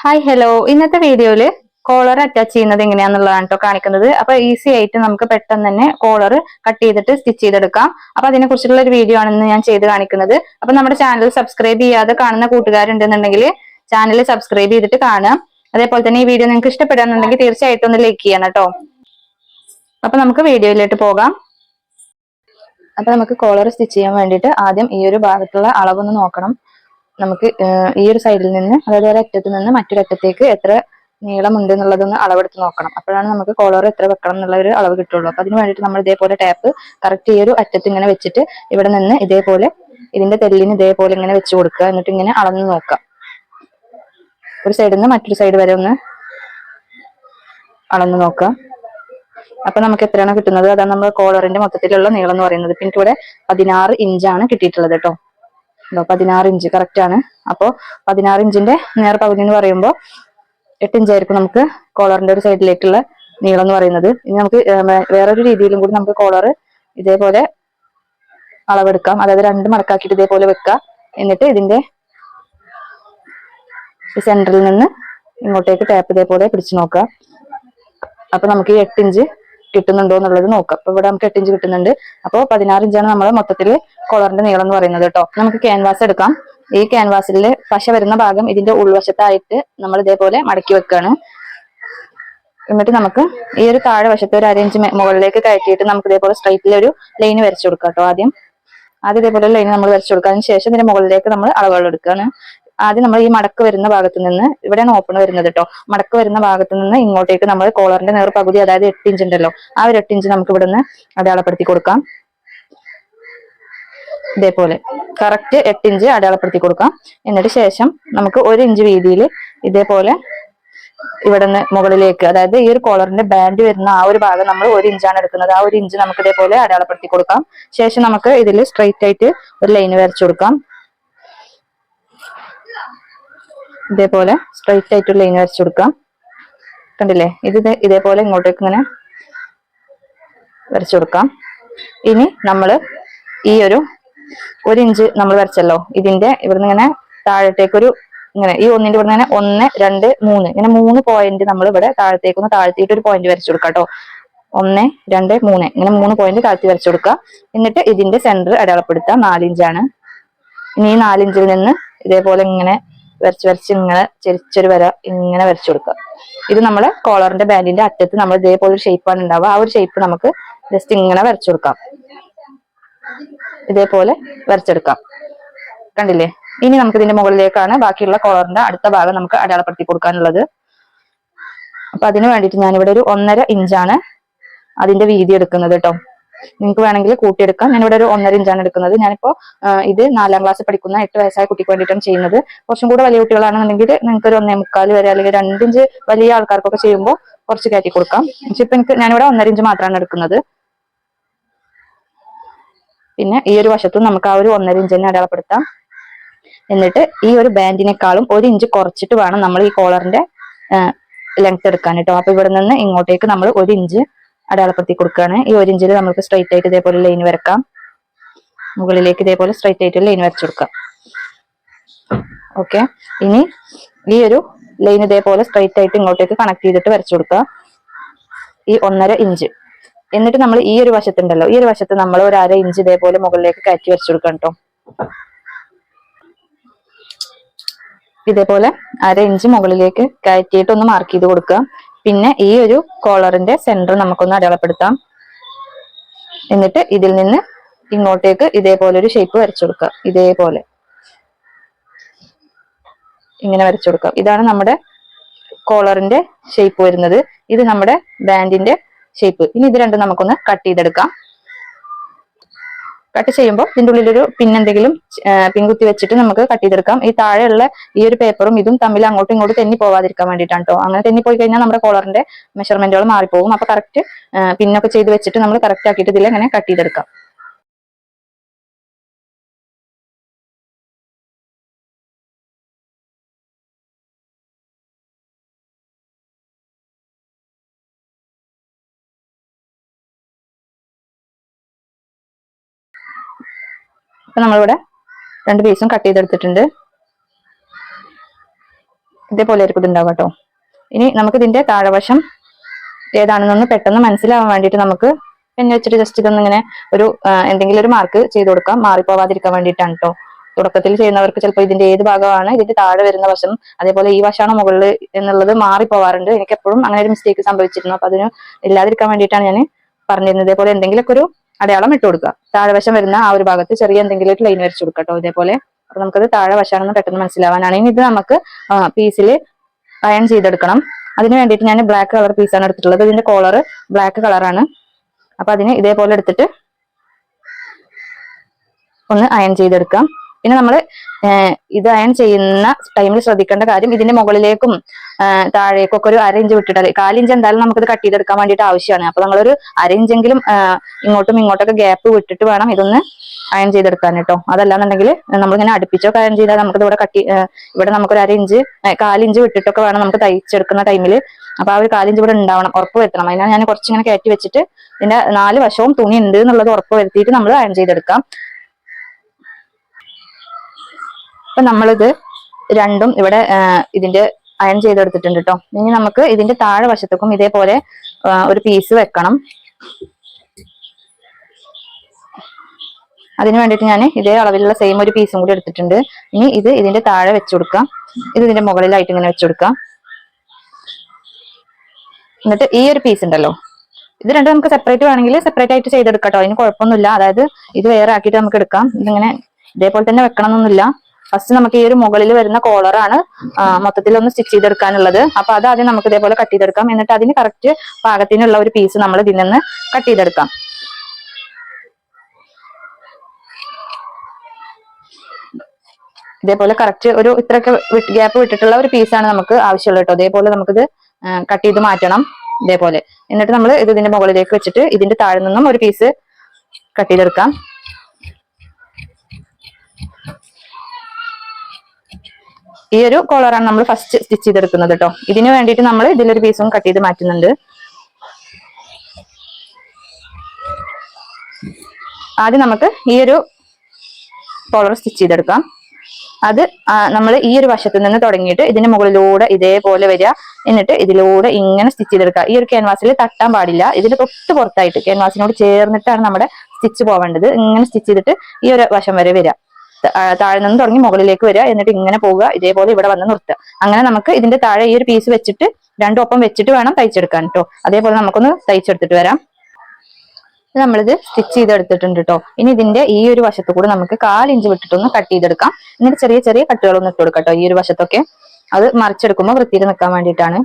Hi hello ഇന്നത്തെ വീഡിയോയിൽ collar attach ചെയ്യുന്നത് എങ്ങനെയാണെന്നുള്ളതാണ് കേട്ടോ കാണിക്കുന്നത്. അപ്പൊ ഈസി ആയിട്ട് നമുക്ക് പെട്ടെന്ന് തന്നെ കോളർ കട്ട് ചെയ്തിട്ട് സ്റ്റിച്ച് ചെയ്തെടുക്കാം. അപ്പൊ അതിനെ കുറിച്ചുള്ള ഒരു വീഡിയോ ആണെന്ന് ഞാൻ ചെയ്ത് കാണിക്കുന്നത്. അപ്പൊ നമ്മുടെ ചാനൽ സബ്സ്ക്രൈബ് ചെയ്യാതെ കാണുന്ന കൂട്ടുകാരുണ്ടെന്നുണ്ടെങ്കിൽ ചാനൽ സബ്സ്ക്രൈബ് ചെയ്തിട്ട് കാണാം അതേപോലെ തന്നെ ഈ വീഡിയോ നിങ്ങൾക്ക് ഇഷ്ടപ്പെടാന്നുണ്ടെങ്കിൽ തീർച്ചയായിട്ടും ഒന്ന് ലൈക്ക് ചെയ്യണം കേട്ടോ അപ്പൊ നമുക്ക് വീഡിയോയിലോട്ട് പോകാം. അപ്പൊ നമുക്ക് കോളർ സ്റ്റിച്ച് ചെയ്യാൻ വേണ്ടിയിട്ട് ആദ്യം ഈ ഒരു ഭാഗത്തുള്ള അളവൊന്ന് നോക്കണം. നമുക്ക് ഈ ഒരു സൈഡിൽ നിന്ന് അതായത് ഒരു അറ്റത്ത് നിന്ന് മറ്റൊരു അറ്റത്തേക്ക് എത്ര നീളമുണ്ട് എന്നുള്ളതൊന്ന് അളവെടുത്ത് നോക്കണം. അപ്പോഴാണ് നമുക്ക് കോളർ എത്ര വെക്കണം എന്നുള്ള ഒരു അളവ് കിട്ടുള്ളൂ. അപ്പൊ അതിന് വേണ്ടിയിട്ട് നമ്മൾ ഇതേപോലെ ടാപ്പ് കറക്റ്റ് ഈ ഒരു അറ്റത്ത് ഇങ്ങനെ വെച്ചിട്ട് ഇവിടെ നിന്ന് ഇതേപോലെ ഇതിന്റെ തെല്ലിന് ഇതേപോലെ ഇങ്ങനെ വെച്ച് കൊടുക്കുക. എന്നിട്ട് ഇങ്ങനെ അളന്ന് നോക്കാം. ഒരു സൈഡിൽ നിന്ന് മറ്റൊരു സൈഡ് വരെ ഒന്ന് അളന്ന് നോക്കാം. അപ്പൊ നമുക്ക് എത്രയാണ് കിട്ടുന്നത്? അതാണ് നമ്മൾ കോളറിന്റെ മൊത്തത്തിലുള്ള നീളം എന്ന് പറയുന്നത്. ഇപ്പൊ എനിക്കിവിടെ പതിനാറ് ഇഞ്ചാണ് കിട്ടിയിട്ടുള്ളത് കേട്ടോ. പതിനാറ് ഇഞ്ച് കറക്റ്റ് ആണ്. അപ്പോൾ പതിനാറ് ഇഞ്ചിന്റെ നേർ പകുതി എന്ന് പറയുമ്പോൾ എട്ട് ഇഞ്ചായിരിക്കും നമുക്ക് കോളറിന്റെ ഒരു സൈഡിലേക്കുള്ള നീളം എന്ന് പറയുന്നത്. ഇനി നമുക്ക് വേറൊരു രീതിയിലും കൂടി നമുക്ക് കോളർ ഇതേപോലെ അളവെടുക്കാം. അതായത് രണ്ട് മടക്കാക്കിയിട്ട് ഇതേപോലെ വെക്കുക എന്നിട്ട് ഇതിന്റെ സെന്ററിൽ നിന്ന് ഇങ്ങോട്ടേക്ക് ടാപ്പ് ഇതേപോലെ പിടിച്ചു നോക്കുക. അപ്പൊ നമുക്ക് ഈ എട്ട് ഇഞ്ച് കിട്ടുന്നുണ്ടോ എന്നുള്ളത് നോക്കാം. അപ്പൊ ഇവിടെ നമുക്ക് എട്ട് ഇഞ്ച് കിട്ടുന്നുണ്ട്. അപ്പോൾ പതിനാറ് ഇഞ്ചാണ് നമ്മൾ മൊത്തത്തിൽ കോളറിന്റെ നീളം എന്ന് പറയുന്നത് കേട്ടോ. നമുക്ക് ക്യാൻവാസ് എടുക്കാം. ഈ ക്യാൻവാസിൽ പശ വരുന്ന ഭാഗം ഇതിന്റെ ഉൾവശത്തായിട്ട് നമ്മൾ ഇതേപോലെ മടക്കി വെക്കുകയാണ് എന്നിട്ട് നമുക്ക് ഈ ഒരു താഴെ വശത്ത് ഒരു അരയിഞ്ച് മുകളിലേക്ക് കയറ്റിയിട്ട് നമുക്ക് ഇതേപോലെ സ്ട്രൈറ്റിൽ ഒരു ലൈൻ വരച്ചു കൊടുക്കാം കേട്ടോ ആദ്യം. ആദ്യം ഇതേപോലെ ലൈൻ നമ്മൾ വരച്ചു കൊടുക്കുക അതിന് ശേഷം ഇതിന്റെ മുകളിലേക്ക് നമ്മൾ അളവുകൾ എടുക്കുകയാണ്. ആദ്യം നമ്മൾ ഈ മടക്ക് വരുന്ന ഭാഗത്ത് നിന്ന് ഇവിടെയാണ് ഓപ്പൺ വരുന്നത് കേട്ടോ മടക്ക് വരുന്ന ഭാഗത്ത് നിന്ന് ഇങ്ങോട്ടേക്ക് നമ്മൾ കോളറിന്റെ നേർ പകുതി അതായത് എട്ട് ഇഞ്ച് ഉണ്ടല്ലോ. ആ ഒരു എട്ട് ഇഞ്ച് നമുക്ക് ഇവിടുന്ന് അടയാളപ്പെടുത്തി കൊടുക്കാം. ഇതേപോലെ. കറക്റ്റ് എട്ട് ഇഞ്ച് അടയാളപ്പെടുത്തി കൊടുക്കാം. എന്നിട്ട് ശേഷം നമുക്ക് ഒരു ഇഞ്ച് വീതിയിൽ ഇതേപോലെ ഇവിടുന്ന് മുകളിലേക്ക് അതായത് ഈ ഒരു കോളറിന്റെ ബാൻഡ് വരുന്ന ആ ഒരു ഭാഗം നമ്മൾ ഒരു ഇഞ്ചാണ് എടുക്കുന്നത്. ആ ഒരു ഇഞ്ച് നമുക്ക് ഇതേപോലെ അടയാളപ്പെടുത്തി കൊടുക്കാം. ശേഷം നമുക്ക് ഇതിൽ സ്ട്രെയിറ്റ് ആയിട്ട് ഒരു ലൈൻ വരച്ചു കൊടുക്കാം. ഇതേപോലെ സ്ട്രൈറ്റ് ആയിട്ട് ലൈൻ വരച്ചു കൊടുക്കാം. കണ്ടില്ലേ? ഇത് ഇതേപോലെ ഇങ്ങോട്ടേക്ക് ഇങ്ങനെ വരച്ചു കൊടുക്കാം. ഇനി നമ്മൾ ഈ ഒരു ഒരു ഇഞ്ച് നമ്മൾ വരച്ചല്ലോ. ഇതിന്റെ ഇവിടുന്ന് ഇങ്ങനെ താഴത്തേക്കൊരു ഇങ്ങനെ ഈ ഒന്നിന്റെ ഇവിടുന്ന് ഇങ്ങനെ ഒന്ന് രണ്ട് മൂന്ന്. ഇങ്ങനെ മൂന്ന് പോയിന്റ് നമ്മൾ ഇവിടെ താഴത്തേക്ക് ഒന്ന് താഴ്ത്തിയിട്ട് ഒരു പോയിന്റ് വരച്ചു കൊടുക്കാം കേട്ടോ. ഒന്ന് രണ്ട് മൂന്ന്. ഇങ്ങനെ മൂന്ന് പോയിന്റ് താഴ്ത്തി വരച്ചു കൊടുക്കുക. എന്നിട്ട് ഇതിന്റെ സെന്റർ അടയാളപ്പെടുത്താം നാലിഞ്ചാണ് ഇനി ഈ നാലിഞ്ചിൽ നിന്ന് ഇതേപോലെ ഇങ്ങനെ വരച്ച് വരച്ച് ഇങ്ങനെ ചെരിച്ചൊരു വര ഇങ്ങനെ വരച്ചു കൊടുക്കുക. ഇത് നമ്മൾ കോളറിന്റെ ബാൻഡിന്റെ അറ്റത്ത് നമ്മൾ ഇതേപോലെ ഒരു ഷേപ്പാണ് ഉണ്ടാവുക. ആ ഒരു ഷേപ്പ് നമുക്ക് ജസ്റ്റ് ഇങ്ങനെ വരച്ചു കൊടുക്കാം. ഇതേപോലെ വരച്ചെടുക്കാം കണ്ടില്ലേ? ഇനി നമുക്ക് ഇതിന്റെ മുകളിലേക്കാണ് ബാക്കിയുള്ള കോളറിന്റെ അടുത്ത ഭാഗം നമുക്ക് അടയാളപ്പെടുത്തി കൊടുക്കാനുള്ളത്. അപ്പൊ അതിന് വേണ്ടിയിട്ട് ഞാനിവിടെ ഒരു ഒന്നര ഇഞ്ചാണ് അതിന്റെ വീതി എടുക്കുന്നത് കേട്ടോ. നിങ്ങൾക്ക് വേണമെങ്കിൽ കൂട്ടിയെടുക്കാം. ഞാനിവിടെ ഒരു ഒന്നര ഇഞ്ചാണ് എടുക്കുന്നത്. ഞാനിപ്പോ ഇത് നാലാം ക്ലാസ് പഠിക്കുന്ന എട്ട് വയസ്സായ കുട്ടിക്ക് വേണ്ടിയിട്ടാണ് ചെയ്യുന്നത്. കുറച്ചും കൂടെ വലിയ കുട്ടികളാണെന്നുണ്ടെങ്കിൽ നിങ്ങൾക്ക് ഒരു ഒന്നേ മുക്കാൽ വരെ അല്ലെങ്കിൽ രണ്ടിഞ്ച് വലിയ ആൾക്കാർക്കൊക്കെ ചെയ്യുമ്പോൾ കുറച്ച് കയറ്റി കൊടുക്കാം. പക്ഷെ ഇപ്പൊ എനിക്ക് ഞാനിവിടെ ഒന്നര ഇഞ്ച് മാത്രമാണ് എടുക്കുന്നത്. പിന്നെ ഈ ഒരു വശത്തും നമുക്ക് ആ ഒരു ഒന്നര ഇഞ്ച് തന്നെ അടയാളപ്പെടുത്താം. എന്നിട്ട് ഈ ഒരു ബാൻഡിനേക്കാളും ഒരു ഇഞ്ച് കുറച്ചിട്ട് വേണം നമ്മൾ ഈ കോളറിന്റെ ലെങ്ത് എടുക്കാൻ കേട്ടോ. അപ്പൊ ഇവിടെ നിന്ന് ഇങ്ങോട്ടേക്ക് നമ്മൾ ഒരു ഇഞ്ച് അടയാളപ്പെടുത്തി കൊടുക്കുകയാണ്. ഈ ഒരു ഇഞ്ചിൽ നമുക്ക് സ്ട്രൈറ്റ് ആയിട്ട് ഇതേപോലെ ലൈൻ വരക്കാം. മുകളിലേക്ക് ഇതേപോലെ സ്ട്രൈറ്റ് ആയിട്ട് ലൈൻ വരച്ചു കൊടുക്കാം. ഓക്കെ ഇനി ഈ ഒരു ലൈൻ ഇതേപോലെ സ്ട്രൈറ്റ് ആയിട്ട് ഇങ്ങോട്ടേക്ക് കണക്ട് ചെയ്തിട്ട് വരച്ചു കൊടുക്കുക. ഈ ഒന്നര ഇഞ്ച്. എന്നിട്ട് നമ്മൾ ഈ ഒരു വശത്തുണ്ടല്ലോ. ഈ ഒരു വശത്ത് നമ്മൾ ഒരു അര ഇഞ്ച് ഇതേപോലെ മുകളിലേക്ക് കയറ്റി വരച്ചു കൊടുക്കണം കേട്ടോ. ഇതേപോലെ അര ഇഞ്ച് മുകളിലേക്ക് കയറ്റിയിട്ട് ഒന്ന് മാർക്ക് ചെയ്ത് കൊടുക്കുക. പിന്നെ ഈ ഒരു കോളറിന്റെ സെന്റർ നമുക്കൊന്ന് അടയാളപ്പെടുത്താം. എന്നിട്ട് ഇതിൽ നിന്ന് ഇങ്ങോട്ടേക്ക് ഇതേപോലെ ഒരു ഷേപ്പ് വരച്ചു കൊടുക്കുക. ഇതേപോലെ. ഇങ്ങനെ വരച്ചു കൊടുക്കാം ഇതാണ് നമ്മുടെ കോളറിന്റെ ഷേപ്പ് വരുന്നത്. ഇത് നമ്മുടെ ബാൻഡിന്റെ ഷേപ്പ് ഇനി ഇത് രണ്ടും നമുക്കൊന്ന് കട്ട് ചെയ്തെടുക്കാം. കട്ട് ചെയ്യുമ്പോൾ ഇതിന്റെ ഉള്ളിലൊരു പിന്നെന്തെങ്കിലും പിൻകുത്തി വെച്ചിട്ട് നമുക്ക് കട്ട് ചെയ്തെടുക്കാം. ഈ താഴെയുള്ള ഈ ഒരു പേപ്പറും ഇതും തമ്മിൽ അങ്ങോട്ടും ഇങ്ങോട്ടും തെന്നി പോവാതിരിക്കാൻ വേണ്ടിയിട്ടാണ് കേട്ടോ അങ്ങനെ തെന്നി പോയി കഴിഞ്ഞാൽ നമ്മുടെ കോളറിന്റെ മെഷർമെന്റുകൾ മാറിപ്പോകും അപ്പൊ കറക്റ്റ് പിന്നൊക്കെ ചെയ്ത് വെച്ചിട്ട് നമ്മൾ കറക്റ്റ് ആക്കിയിട്ട് ഇതിൽ ഇങ്ങനെ കട്ട് ചെയ്തെടുക്കാം. അപ്പൊ നമ്മളിവിടെ രണ്ട് പീസും കട്ട് ചെയ്തെടുത്തിട്ടുണ്ട്. ഇതേപോലെ ആയിരിക്കും ഇതുണ്ടാവുക കേട്ടോ. ഇനി നമുക്ക് ഇതിന്റെ താഴവശം ഏതാണെന്നൊന്ന് പെട്ടെന്ന് മനസ്സിലാവാൻ വേണ്ടിയിട്ട് നമുക്ക് പെന്ന് വെച്ചിട്ട് ജസ്റ്റ് ഇതൊന്നും ഇങ്ങനെ ഒരു എന്തെങ്കിലും ഒരു മാർക്ക് ചെയ്ത് കൊടുക്കാം. മാറിപ്പോവാതിരിക്കാൻ വേണ്ടിയിട്ടാണ് കേട്ടോ. തുടക്കത്തിൽ ചെയ്യുന്നവർക്ക് ചിലപ്പോൾ ഇതിന്റെ ഏത് ഭാഗമാണ് ഇതിന്റെ താഴെ വരുന്ന വശം അതേപോലെ ഈ വശമാണ് മുകളിൽ എന്നുള്ളത് മാറിപ്പോവാറുണ്ട്. എനിക്ക് എപ്പോഴും അങ്ങനെ ഒരു മിസ്റ്റേക്ക് സംഭവിച്ചിരുന്നു. അപ്പൊ അതിന് ഇല്ലാതിരിക്കാൻ വേണ്ടിയിട്ടാണ് ഞാൻ പറഞ്ഞിരുന്നത്. ഇതേപോലെ എന്തെങ്കിലുമൊക്കെ ഒരു അടയാളം ഇട്ട് കൊടുക്കുക. താഴെവശം വരുന്ന ആ ഒരു ഭാഗത്ത് ചെറിയ എന്തെങ്കിലും ഒരു ലൈൻ വരച്ചു കൊടുക്കുക കേട്ടോ ഇതേപോലെ. അപ്പൊ നമുക്കത് താഴെ വശമാണെന്ന് പെട്ടെന്ന് മനസ്സിലാവാനാണ്. ഇനി ഇത് നമുക്ക് പീസിൽ അയൺ ചെയ്തെടുക്കണം. അതിന് വേണ്ടിയിട്ട് ഞാൻ ബ്ലാക്ക് കളർ പീസാണ് എടുത്തിട്ടുള്ളത്. ഇതിന്റെ കോളർ ബ്ലാക്ക് കളറാണ് അപ്പൊ അതിന് ഇതേപോലെ എടുത്തിട്ട് ഒന്ന് അയൺ ചെയ്തെടുക്കാം. പിന്നെ നമ്മൾ ഇത് അയൺ ചെയ്യുന്ന ടൈമിൽ ശ്രദ്ധിക്കേണ്ട കാര്യം ഇതിന്റെ മുകളിലേക്കും താഴേക്കും ഒക്കെ ഒരു അര ഇഞ്ച് വിട്ടിട്ട് കാലിഞ്ച് എന്തായാലും നമുക്കിത് കട്ട് ചെയ്തെടുക്കാൻ വേണ്ടിയിട്ട് ആവശ്യമാണ്. അപ്പൊ നമ്മളൊരു അര ഇഞ്ചെങ്കിലും ആ, ഇങ്ങോട്ടും ഇങ്ങോട്ടൊക്കെ ഗ്യാപ്പ് വിട്ടിട്ട് വേണം ഇതൊന്ന് അയൺ ചെയ്തെടുക്കാൻ കേട്ടോ അതല്ലാന്നുണ്ടെങ്കിൽ നമ്മളിങ്ങനെ അടുപ്പിച്ചൊക്കെ അയൺ ചെയ്താൽ നമുക്ക് ഇവിടെ കട്ടി ഇവിടെ നമുക്കൊരു അര ഇഞ്ച് കാലിഞ്ച് വിട്ടിട്ടൊക്കെ വേണം നമുക്ക് തയ്ച്ചെടുക്കുന്ന ടൈമിൽ അപ്പൊ ആ ഒരു കാലിഞ്ച് ഇവിടെ ഉണ്ടാവണം ഉറപ്പ് വരുത്തണം. അതിനാണ് ഞാൻ കുറച്ചിങ്ങനെ കയറ്റി വെച്ചിട്ട് ഇതിന്റെ നാല് വശവും തുണി ഉണ്ട് എന്നുള്ളത് ഉറപ്പ് വരുത്തിയിട്ട് നമ്മൾ അയൺ ചെയ്തെടുക്കാം. അപ്പൊ നമ്മളിത് രണ്ടും ഇവിടെ ഇതിന്റെ അയൺ ചെയ്തെടുത്തിട്ടുണ്ട് കേട്ടോ ഇനി നമുക്ക് ഇതിന്റെ താഴെ വശത്തേക്കും ഇതേപോലെ ഒരു പീസ് വെക്കണം. അതിന് വേണ്ടിയിട്ട് ഞാൻ ഇതേ അളവിലുള്ള സെയിം ഒരു പീസും കൂടി എടുത്തിട്ടുണ്ട്. ഇനി ഇത് ഇതിന്റെ താഴെ വെച്ചു കൊടുക്കാം. ഇത് ഇതിന്റെ മുകളിലായിട്ട് ഇങ്ങനെ വെച്ചു കൊടുക്കാം. എന്നിട്ട് ഈ ഒരു പീസ് ഉണ്ടല്ലോ. ഇത് രണ്ടും നമുക്ക് സെപ്പറേറ്റ് വേണമെങ്കിൽ സെപ്പറേറ്റ് ആയിട്ട് ചെയ്തെടുക്കാം കേട്ടോ അതിന് കുഴപ്പമൊന്നുമില്ല. അതായത് ഇത് വേറെ ആക്കിയിട്ട് നമുക്ക് എടുക്കാം. ഇതിങ്ങനെ ഇതേപോലെ തന്നെ വെക്കണം എന്നൊന്നുമില്ല ഫസ്റ്റ് നമുക്ക് ഈ ഒരു മുകളിൽ വരുന്ന കോളറാണ് മൊത്തത്തിൽ ഒന്ന് സ്റ്റിച്ച് ചെയ്തെടുക്കാനുള്ളത്. അപ്പൊ അത് ആദ്യം നമുക്ക് ഇതേപോലെ കട്ട് ചെയ്തെടുക്കാം. എന്നിട്ട് അതിന് കറക്റ്റ് പാകത്തിനുള്ള ഒരു പീസ് നമ്മൾ ഇതിൽ നിന്ന് കട്ട് ചെയ്തെടുക്കാം. ഇതേപോലെ കറക്റ്റ് ഒരു ഇത്രയൊക്കെ ഗ്യാപ്പ് വിട്ടിട്ടുള്ള ഒരു പീസാണ് നമുക്ക് ആവശ്യമുള്ളത് കേട്ടോ. ഇതേപോലെ നമുക്കിത് കട്ട് ചെയ്ത് മാറ്റണം ഇതേപോലെ. എന്നിട്ട് നമ്മൾ ഇത് ഇതിന്റെ മുകളിലേക്ക് വെച്ചിട്ട് ഇതിന്റെ താഴെ നിന്നും ഒരു പീസ് കട്ട് ചെയ്തെടുക്കാം. ഈ ഒരു കോളറാണ് നമ്മൾ ഫസ്റ്റ് സ്റ്റിച്ച് ചെയ്തെടുക്കുന്നത് കേട്ടോ ഇതിനു വേണ്ടിയിട്ട് നമ്മൾ ഇതിലൊരു പീസും കട്ട് ചെയ്ത് മാറ്റുന്നുണ്ട്. ആദ്യം നമുക്ക് ഈ ഒരു കോളർ സ്റ്റിച്ച് ചെയ്തെടുക്കാം. അത് നമ്മൾ ഈ ഒരു വശത്ത് നിന്ന് തുടങ്ങിയിട്ട് ഇതിന് മുകളിലൂടെ ഇതേപോലെ വരിക. എന്നിട്ട് ഇതിലൂടെ ഇങ്ങനെ സ്റ്റിച്ച് ചെയ്തെടുക്കുക. ഈ ഒരു ക്യാൻവാസിൽ തട്ടാൻ പാടില്ല. ഇതിന് തൊട്ട് പുറത്തായിട്ട് ക്യാൻവാസിനോട് ചേർന്നിട്ടാണ് നമ്മുടെ സ്റ്റിച്ച് പോവേണ്ടത്. ഇങ്ങനെ സ്റ്റിച്ച് ചെയ്തിട്ട് ഈ ഒരു വശം വരെ വരിക. താഴെ നിന്ന് തുടങ്ങി മുകളിലേക്ക് വരിക. എന്നിട്ട് ഇങ്ങനെ പോവുക. ഇതേപോലെ ഇവിടെ വന്ന് നിർത്തുക. അങ്ങനെ നമുക്ക് ഇതിന്റെ താഴെ ഈ ഒരു പീസ് വെച്ചിട്ട് രണ്ടും ഒപ്പം വെച്ചിട്ട് വേണം തയ്ച്ചെടുക്കാൻ കേട്ടോ അതേപോലെ നമുക്കൊന്ന് തയ്ച്ചെടുത്തിട്ട് വരാം. നമ്മളിത് സ്റ്റിച്ച് ചെയ്തെടുത്തിട്ടുണ്ട് കേട്ടോ ഇനി ഇതിന്റെ ഈ ഒരു വശത്ത് കൂടെ നമുക്ക് കാലിഞ്ച് വിട്ടിട്ടൊന്ന് കട്ട് ചെയ്തെടുക്കാം. എന്നിട്ട് ചെറിയ ചെറിയ കട്ടുകളൊന്ന് ഇട്ട് കൊടുക്കാം കേട്ടോ ഈ ഒരു വശത്തൊക്കെ. അത് മറിച്ചെടുക്കുമ്പോൾ വൃത്തിയിൽ നിൽക്കാൻ വേണ്ടിയിട്ടാണ്.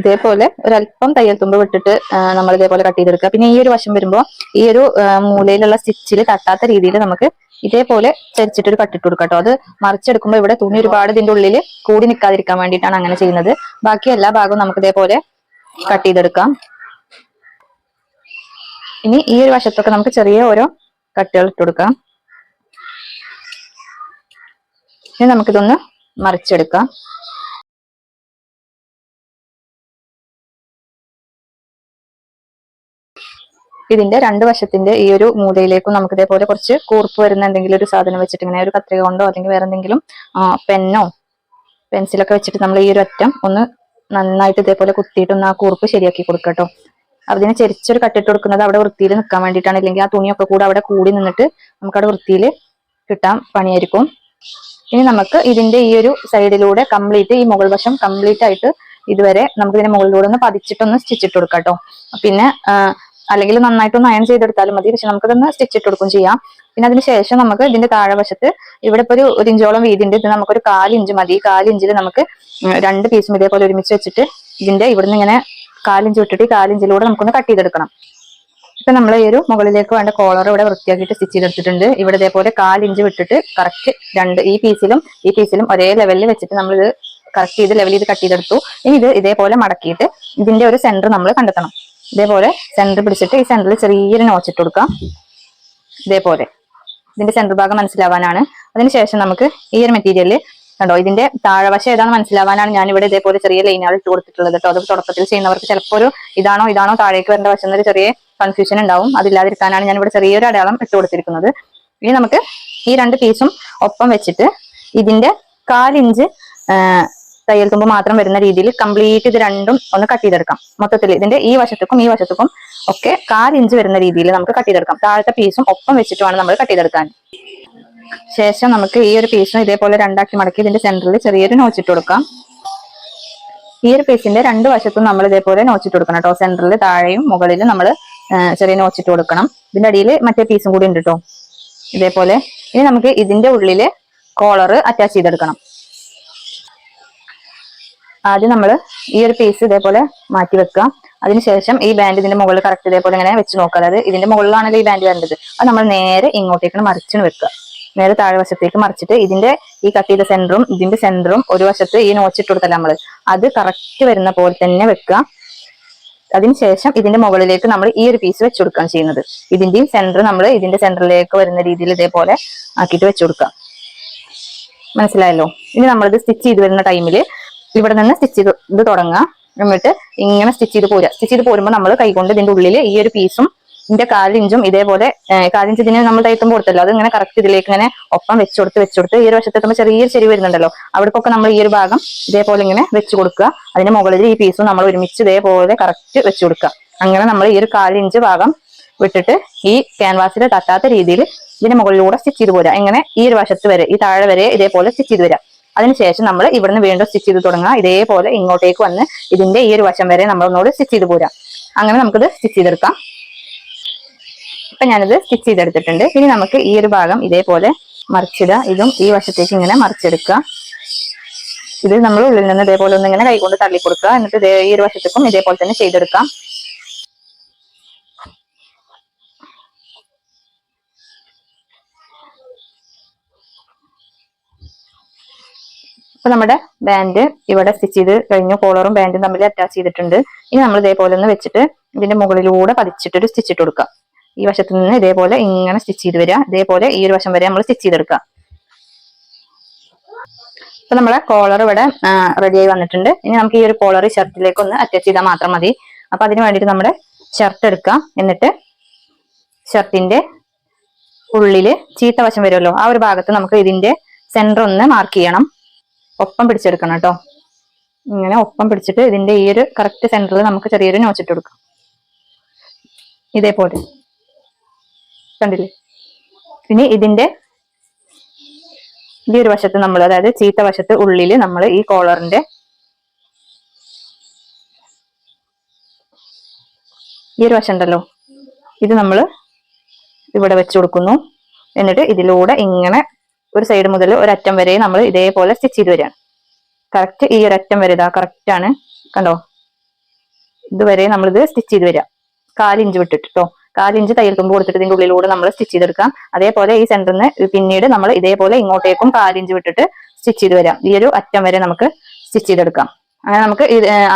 ഇതേപോലെ ഒരല്പം തയ്യൽ തുമ്പ് വിട്ടിട്ട് നമ്മൾ ഇതേപോലെ കട്ട് ചെയ്തെടുക്കുക. പിന്നെ ഈ ഒരു വശം വരുമ്പോൾ ഈ ഒരു മൂലയിലുള്ള സ്റ്റിച്ചിൽ തട്ടാത്ത രീതിയിൽ നമുക്ക് ഇതേപോലെ ചരിച്ചിട്ട് ഒരു കട്ടിട്ട് കൊടുക്കാം കേട്ടോ അത് മറിച്ചെടുക്കുമ്പോൾ ഇവിടെ തുണി ഒരുപാട് ഇതിന്റെ ഉള്ളിൽ കൂടി നിൽക്കാതിരിക്കാൻ വേണ്ടിയിട്ടാണ് അങ്ങനെ ചെയ്യുന്നത്. ബാക്കി എല്ലാ ഭാഗവും നമുക്ക് ഇതേപോലെ കട്ട് ചെയ്തെടുക്കാം. ഇനി ഈ ഒരു വശത്തൊക്കെ നമുക്ക് ചെറിയ ഓരോ കട്ടുകൾ ഇട്ട് കൊടുക്കാം. ഇനി നമുക്കിതൊന്ന് മറിച്ചെടുക്കാം. ഇതിന്റെ രണ്ട് വശത്തിന്റെ ഈ ഒരു മൂലയിലേക്കും നമുക്ക് ഇതേപോലെ കുറച്ച് കൂർപ്പ് വരുന്ന എന്തെങ്കിലും ഒരു സാധനം വെച്ചിട്ട് ഇങ്ങനെ ഒരു കത്രിക കൊണ്ടോ അല്ലെങ്കിൽ വേറെ എന്തെങ്കിലും പെന്നോ പെൻസിലൊക്കെ വെച്ചിട്ട് നമ്മൾ ഈ ഒരു അറ്റം ഒന്ന് നന്നായിട്ട് ഇതേപോലെ കുത്തിയിട്ട് ഒന്ന് ആ കൂർപ്പ് ശരിയാക്കി കൊടുക്കട്ടോ അതിനെ ചെരിച്ചൊരു കട്ടിട്ട് കൊടുക്കുന്നത് അവിടെ വൃത്തിയിൽ നിൽക്കാൻ വേണ്ടിയിട്ടാണ്. ഇല്ലെങ്കിൽ ആ തുണിയൊക്കെ കൂടെ അവിടെ കൂടി നിന്നിട്ട് നമുക്ക് അവിടെ വൃത്തിയിൽ കിട്ടാൻ പണിയായിരിക്കും. ഇനി നമുക്ക് ഇതിന്റെ ഈ ഒരു സൈഡിലൂടെ കംപ്ലീറ്റ് ഈ മുകൾ വശം കംപ്ലീറ്റ് ആയിട്ട് ഇതുവരെ നമുക്ക് ഇതിന്റെ മുകളിലൂടെ ഒന്ന് പതിച്ചിട്ടൊന്ന് സ്റ്റിച്ചിട്ട് കൊടുക്കാം കേട്ടോ. പിന്നെ അല്ലെങ്കിൽ നന്നായിട്ടൊന്ന് അയൺ ചെയ്തെടുത്താലും മതി. പക്ഷെ നമുക്കതൊന്ന് സ്റ്റിച്ച് ഇട്ട് കൊടുക്കും ചെയ്യാം. പിന്നെ അതിന് ശേഷം നമുക്ക് ഇതിന്റെ താഴെ വശത്ത് ഇവിടെ ഇപ്പൊ ഒരു ഒരു ഇഞ്ചോളം വീതി ഉണ്ട് ഇത് നമുക്കൊരു കാലിഞ്ച് മതി. കാലിഞ്ചിൽ നമുക്ക് രണ്ട് പീസും ഇതേപോലെ ഒരുമിച്ച് വെച്ചിട്ട് ഇതിന്റെ ഇവിടുന്ന് ഇങ്ങനെ കാലിഞ്ച് വിട്ടിട്ട് കാലിഞ്ചിലൂടെ നമുക്കൊന്ന് കട്ട് ചെയ്തെടുക്കണം. ഇപ്പൊ നമ്മൾ ഈ ഒരു മുകളിലേക്ക് വേണ്ട കോളർ ഇവിടെ വൃത്തിയാക്കിയിട്ട് സ്റ്റിച്ച് ചെയ്തെടുത്തിട്ടുണ്ട്. ഇവിടെ ഇതേപോലെ കാലിഞ്ച് വിട്ടിട്ട് കറക്റ്റ് രണ്ട് ഈ പീസിലും ഈ പീസിലും ഒരേ ലെവലിൽ വെച്ചിട്ട് നമ്മൾ ഇത് കറക്റ്റ് ചെയ്ത് ലെവലിൽ ഇത് കട്ട് ചെയ്തെടുത്തു. ഇനി ഇത് ഇതേപോലെ മടക്കിയിട്ട് ഇതിന്റെ ഒരു സെന്റർ നമ്മൾ കണ്ടെത്തണം. ഇതേപോലെ സെന്റർ പിടിച്ചിട്ട് ഈ സെന്ററിൽ ചെറിയൊരു നോച്ചിട്ട് കൊടുക്കാം. ഇതേപോലെ. ഇതിന്റെ സെന്റർ ഭാഗം മനസ്സിലാവാനാണ്. അതിനുശേഷം നമുക്ക് ഈ ഒരു മെറ്റീരിയലിൽ കണ്ടോ ഇതിന്റെ താഴവശം ഏതാണെന്ന് മനസ്സിലാവാനാണ് ഞാൻ ഇവിടെ ഇതേപോലെ ചെറിയ ലൈനുകൾ ഇട്ട് കൊടുത്തിട്ടുള്ളത് കേട്ടോ. അത് തുടക്കത്തിൽ ചെയ്യുന്നവർക്ക് ചിലപ്പോൾ ഒരു ഇതാണോ ഇതാണോ താഴേക്ക് വരേണ്ട വശം എന്നൊരു ചെറിയ കൺഫ്യൂഷൻ ഉണ്ടാവും. അതില്ലാതിരിക്കാനാണ് ഞാൻ ഇവിടെ ചെറിയൊരു അടയാളം ഇട്ട് കൊടുത്തിരിക്കുന്നത്. ഇനി നമുക്ക് ഈ രണ്ട് പീസും ഒപ്പം വെച്ചിട്ട് ഇതിന്റെ കാലിഞ്ച് തയ്യൽ തുമ്പ് മാത്രം വരുന്ന രീതിയിൽ കംപ്ലീറ്റ് ഇത് രണ്ടും ഒന്ന് കട്ട് ചെയ്തെടുക്കാം. മൊത്തത്തിൽ ഇതിന്റെ ഈ വശത്തേക്കും ഈ വശത്തേക്കും ഒക്കെ കാലിഞ്ച് വരുന്ന രീതിയിൽ നമുക്ക് കട്ട് ചെയ്തെടുക്കാം. താഴത്തെ പീസും ഒപ്പം വെച്ചിട്ട് വേണം നമ്മൾ കട്ട് ചെയ്തെടുക്കാൻ. ശേഷം നമുക്ക് ഈ ഒരു പീസും ഇതേപോലെ രണ്ടാക്കി മടക്കി ഇതിന്റെ സെന്ററിൽ ചെറിയൊരു നോച്ചിട്ട് കൊടുക്കാം. ഈ ഒരു പീസിന്റെ രണ്ട് വശത്തും നമ്മൾ ഇതേപോലെ നോച്ചിട്ട് കൊടുക്കണം കേട്ടോ. സെന്ററിൽ താഴെയും മുകളിലും നമ്മൾ ചെറിയ നോച്ചിട്ട് കൊടുക്കണം. ഇതിന്റെ അടിയിൽ മറ്റേ പീസും കൂടി ഉണ്ട് കേട്ടോ. ഇതേപോലെ ഇനി നമുക്ക് ഇതിന്റെ ഉള്ളിൽ കോളർ അറ്റാച്ച് ചെയ്തെടുക്കണം. ആദ്യം നമ്മൾ ഈ ഒരു പീസ് ഇതേപോലെ മാറ്റി വെക്കുക. അതിനുശേഷം ഈ ബാൻഡ് ഇതിന്റെ മുകളിൽ കറക്റ്റ് ഇതേപോലെ ഇങ്ങനെ വെച്ച് നോക്കുക. അതായത് ഇതിന്റെ മുകളിലാണല്ലോ ഈ ബാൻഡ് വരേണ്ടത്. അത് നമ്മൾ നേരെ ഇങ്ങോട്ടേക്ക് മറിച്ചു വെക്കുക. നേരെ താഴെ വശത്തേക്ക് മറിച്ചിട്ട് ഇതിന്റെ ഈ കട്ട് ചെയ്ത സെന്ററും ഇതിന്റെ സെന്ററും ഒരു വശത്ത് ഈ നോച്ചിട്ട് കൊടുത്തല്ല നമ്മൾ അത് കറക്റ്റ് വരുന്ന പോലെ തന്നെ വെക്കുക. അതിനുശേഷം ഇതിന്റെ മുകളിലേക്ക് നമ്മൾ ഈ ഒരു പീസ് വെച്ചു കൊടുക്കുകയാണ് ചെയ്യുന്നത്. ഇതിന്റെയും സെന്റർ നമ്മൾ ഇതിന്റെ സെന്ററിലേക്ക് വരുന്ന രീതിയിൽ ഇതേപോലെ ആക്കിയിട്ട് വെച്ചു കൊടുക്കുക. മനസ്സിലായല്ലോ? ഇനി നമ്മളിത് സ്റ്റിച്ച് ചെയ്ത് വരുന്ന ടൈമിൽ ഇവിടെ നിന്ന് സ്റ്റിച്ച് ചെയ്ത് ഇത് തുടങ്ങുക. എന്നിട്ട് ഇങ്ങനെ സ്റ്റിച്ച് ചെയ്ത് പോരുക. സ്റ്റിച്ച് ചെയ്ത് പോരുമ്പോൾ നമ്മൾ കൈകൊണ്ട് ഇതിന്റെ ഉള്ളിൽ ഈ ഒരു പീസും ഇതിന്റെ കാലിഞ്ചും ഇതേപോലെ കാലിഞ്ച് ഇതിന് നമ്മൾ തയ്ത്തും കൊടുത്തല്ലോ. അത് ഇങ്ങനെ കറക്റ്റ് ഇതിലേക്ക് ഇങ്ങനെ ഒപ്പം വെച്ച് കൊടുത്ത് വെച്ച് കൊടുത്ത് ഈ ഒരു വശത്തെത്തുമ്പോൾ ചെറിയൊരു ചെരി വരുന്നുണ്ടല്ലോ. അവിടേക്കൊക്കെ നമ്മൾ ഈ ഒരു ഭാഗം ഇതേപോലെ ഇങ്ങനെ വെച്ച് കൊടുക്കുക. അതിന് മുകളിൽ ഈ പീസും നമ്മൾ ഒരുമിച്ച് ഇതേപോലെ കറക്റ്റ് വെച്ച് കൊടുക്കുക. അങ്ങനെ നമ്മൾ ഈ ഒരു കാലിഞ്ച് ഭാഗം വിട്ടിട്ട് ഈ ക്യാൻവാസിൽ തട്ടാത്ത രീതിയിൽ ഇതിന് മുകളിലൂടെ സ്റ്റിച്ച് ചെയ്ത് പോരാ ഇങ്ങനെ ഈ ഒരു വശത്ത് വരെ ഈ താഴെ വരെ ഇതേപോലെ സ്റ്റിച്ച് ചെയ്ത് വരാം. അതിനുശേഷം നമ്മൾ ഇവിടുന്ന് വീണ്ടും സ്റ്റിച്ച് ചെയ്ത് തുടങ്ങുക ഇതേപോലെ ഇങ്ങോട്ടേക്ക് വന്ന് ഇതിന്റെ ഈ ഒരു വശം വരെ നമ്മൾ ഒന്നുകൂടി സ്റ്റിച്ച് ചെയ്ത് പോരാം. അങ്ങനെ നമുക്കിത് സ്റ്റിച്ച് ചെയ്തെടുക്കാം. ഇപ്പൊ ഞാനിത് സ്റ്റിച്ച് ചെയ്തെടുത്തിട്ടുണ്ട്. ഇനി നമുക്ക് ഈ ഒരു ഭാഗം ഇതേപോലെ മറിച്ചിടുക. ഇതും ഈ വശത്തേക്ക് ഇങ്ങനെ മറിച്ചെടുക്കുക. ഇത് നമ്മൾ ഉള്ളിൽ നിന്ന് ഇതേപോലെ ഒന്ന് ഇങ്ങനെ കൈകൊണ്ട് തള്ളി കൊടുക്കുക എന്നിട്ട് ഈ ഒരു വശത്തേക്കും ഇതേപോലെ തന്നെ ചെയ്തെടുക്കാം. അപ്പൊ നമ്മുടെ ബാൻഡ് ഇവിടെ സ്റ്റിച്ച് ചെയ്ത് കഴിഞ്ഞു കോളറും ബാൻഡും തമ്മിൽ അറ്റാച്ച് ചെയ്തിട്ടുണ്ട്. ഇനി നമ്മൾ ഇതേപോലെ ഒന്ന് വെച്ചിട്ട് ഇതിന്റെ മുകളിലൂടെ പതിച്ചിട്ടൊരു സ്റ്റിച്ച് ഇട്ട് കൊടുക്കുക. ഈ വശത്ത് നിന്ന് ഇതേപോലെ ഇങ്ങനെ സ്റ്റിച്ച് ചെയ്ത് വരിക. ഇതേപോലെ ഈ ഒരു വശം വരെ നമ്മൾ സ്റ്റിച്ച് ചെയ്തെടുക്കുക. അപ്പൊ നമ്മളെ കോളർ ഇവിടെ റെഡി ആയി വന്നിട്ടുണ്ട്. ഇനി നമുക്ക് ഈ ഒരു കോളർ ഷർട്ടിലേക്ക് ഒന്ന് അറ്റാച്ച് ചെയ്താൽ മാത്രം മതി. അപ്പൊ അതിന് വേണ്ടിയിട്ട് നമ്മുടെ ഷർട്ട് എടുക്കാം എന്നിട്ട് ഷർട്ടിന്റെ ഉള്ളിൽ ചീത്ത വശം വരുമല്ലോ. ആ ഒരു ഭാഗത്ത് നമുക്ക് ഇതിന്റെ സെന്റർ ഒന്ന് മാർക്ക് ചെയ്യണം. ഒപ്പം പിടിച്ചെടുക്കണം കേട്ടോ. ഇങ്ങനെ ഒപ്പം പിടിച്ചിട്ട് ഇതിന്റെ ഈ ഒരു കറക്റ്റ് സെന്ററിൽ നമുക്ക് ചെറിയൊരു നോച്ചിട്ട് കൊടുക്കാം. ഇതേപോലെ. കണ്ടില്ലേ? ഇനി ഇതിന്റെ ഈ ഒരു വശത്ത് നമ്മൾ അതായത് ചീത്ത വശത്ത് ഉള്ളിൽ നമ്മൾ ഈ കോളറിന്റെ ഈ ഒരു വശം ഉണ്ടല്ലോ. ഇത് നമ്മൾ ഇവിടെ വെച്ച് കൊടുക്കുന്നു. എന്നിട്ട് ഇതിലൂടെ ഇങ്ങനെ ഒരു സൈഡ് മുതൽ ഒരറ്റം വരെ നമ്മൾ ഇതേപോലെ സ്റ്റിച്ച് ചെയ്ത് വരികയാണ്. കറക്റ്റ് ഈ ഒരു അറ്റം വരെ ഇതാ കറക്റ്റ് ആണ്. കണ്ടോ? ഇതുവരെ നമ്മളിത് സ്റ്റിച്ച് ചെയ്ത് വരിക. കാലിഞ്ച് വിട്ടിട്ട് കേട്ടോ കാലിഞ്ച് തയ്യൽ തുമ്പ് കൊടുത്തിട്ട് ഇതിന്റെ ഉള്ളിലൂടെ നമ്മൾ സ്റ്റിച്ച് ചെയ്തെടുക്കാം. അതേപോലെ ഈ സെന്ററിൽ നിന്ന് പിന്നീട് നമ്മൾ ഇതേപോലെ ഇങ്ങോട്ടേക്കും കാലിഞ്ച് വിട്ടിട്ട് സ്റ്റിച്ച് ചെയ്ത് വരാം. ഈ ഒരു അറ്റം വരെ നമുക്ക് സ്റ്റിച്ച് ചെയ്തെടുക്കാം. അങ്ങനെ നമുക്ക്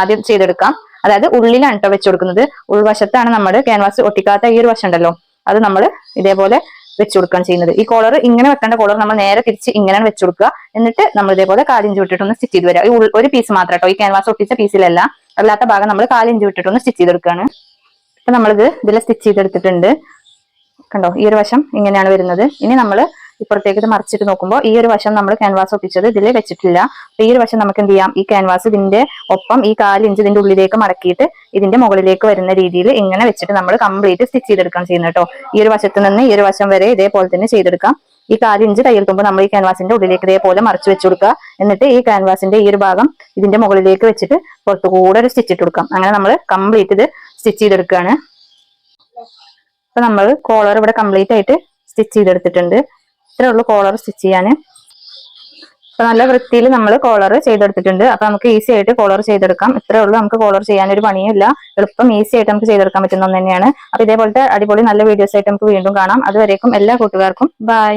ആദ്യം ചെയ്തെടുക്കാം. അതായത് ഉള്ളിലാണ് കേട്ടോ വെച്ചു കൊടുക്കുന്നത്. ഉൾവശത്താണ് നമ്മുടെ ക്യാൻവാസ് ഒട്ടിക്കാത്ത ഈ ഒരു വശം ഉണ്ടല്ലോ. അത് നമ്മൾ ഇതേപോലെ വെച്ച് കൊടുക്കുകയാണ് ചെയ്യുന്നത്. ഈ കോളർ ഇങ്ങനെ വെക്കേണ്ട കോളർ നമ്മൾ നേരെ തിരിച്ച് ഇങ്ങനെയാണ് വെച്ച് കൊടുക്കുക എന്നിട്ട് നമ്മൾ ഇതേപോലെ കാലിഞ്ച് വിട്ടിട്ടൊന്ന് സ്റ്റിച്ച് ചെയ്ത് വരിക. ഈ ഒരു പീസ് മാത്രം കേട്ടോ. ഈ ക്യാൻവാസ് ഒട്ടിച്ച പീസിലല്ല അല്ലാത്ത ഭാഗം നമ്മൾ കാലിഞ്ച് വിട്ടിട്ടൊന്ന് സ്റ്റിച്ച് ചെയ്തെടുക്കുകയാണ്. ഇപ്പൊ നമ്മളിത് ഇതിൽ സ്റ്റിച്ച് ചെയ്തെടുത്തിട്ടുണ്ട്. കണ്ടോ? ഈ ഒരു വശം ഇങ്ങനെയാണ് വരുന്നത്. ഇനി നമ്മൾ ഇപ്പുറത്തേക്ക് മറിച്ചിട്ട് നോക്കുമ്പോൾ ഈ ഒരു വശം നമ്മൾ ക്യാൻവാസ് ഒട്ടിച്ചത് ഇതിൽ വെച്ചിട്ടില്ല. അപ്പൊ ഈ ഒരു വശം നമുക്ക് എന്ത് ചെയ്യാം? ഈ ക്യാൻവാസ് ഇതിന്റെ ഒപ്പം ഈ കാലിഞ്ച് ഇതിന്റെ ഉള്ളിലേക്ക് മടക്കിയിട്ട് ഇതിന്റെ മുകളിലേക്ക് വരുന്ന രീതിയിൽ ഇങ്ങനെ വെച്ചിട്ട് നമ്മൾ കംപ്ലീറ്റ് സ്റ്റിച്ച് ചെയ്തെടുക്കാൻ ചെയ്യുന്നത് കേട്ടോ ഈ ഒരു വശത്ത് നിന്ന് ഈ ഒരു വശം വരെ ഇതേപോലെ തന്നെ ചെയ്തെടുക്കാം. ഈ കാലിഞ്ച് തയ്യൽ തുമ്പ് നമ്മൾ ഈ ക്യാൻവാസിന്റെ ഉള്ളിലേക്ക് ഇതേപോലെ മറിച്ച് വെച്ചു കൊടുക്കുക. എന്നിട്ട് ഈ ക്യാൻവാസിന്റെ ഈ ഒരു ഭാഗം ഇതിന്റെ മുകളിലേക്ക് വെച്ചിട്ട് പുറത്തു കൂടെ ഒരു സ്റ്റിച്ച് ഇട്ട് കൊടുക്കാം. അങ്ങനെ നമ്മൾ കംപ്ലീറ്റ് ഇത് സ്റ്റിച്ച് ചെയ്തെടുക്കുകയാണ്. അപ്പൊ നമ്മൾ കോളർ ഇവിടെ കംപ്ലീറ്റ് ആയിട്ട് സ്റ്റിച്ച് ചെയ്തെടുത്തിട്ടുണ്ട്. ഇത്രേ ഉള്ളൂ കോളർ സ്റ്റിച്ച് ചെയ്യാൻ. അപ്പൊ നല്ല വൃത്തിയിൽ നമ്മൾ കോളർ ചെയ്തെടുത്തിട്ടുണ്ട്. അപ്പൊ നമുക്ക് ഈസി ആയിട്ട് കോളർ ചെയ്തെടുക്കാം. ഇത്രേ ഉള്ളൂ. നമുക്ക് കോളർ ചെയ്യാൻ ഒരു പണിയില്ല എളുപ്പം ഈസി ആയിട്ട് നമുക്ക് ചെയ്തെടുക്കാൻ പറ്റുന്ന ഒന്ന് തന്നെയാണ് അപ്പൊ ഇതേപോലത്തെ അടിപൊളി നല്ല വീഡിയോസ് ആയിട്ട് നമുക്ക് വീണ്ടും കാണാം. അതുവരേക്കും എല്ലാ കൂട്ടുകാർക്കും ബൈ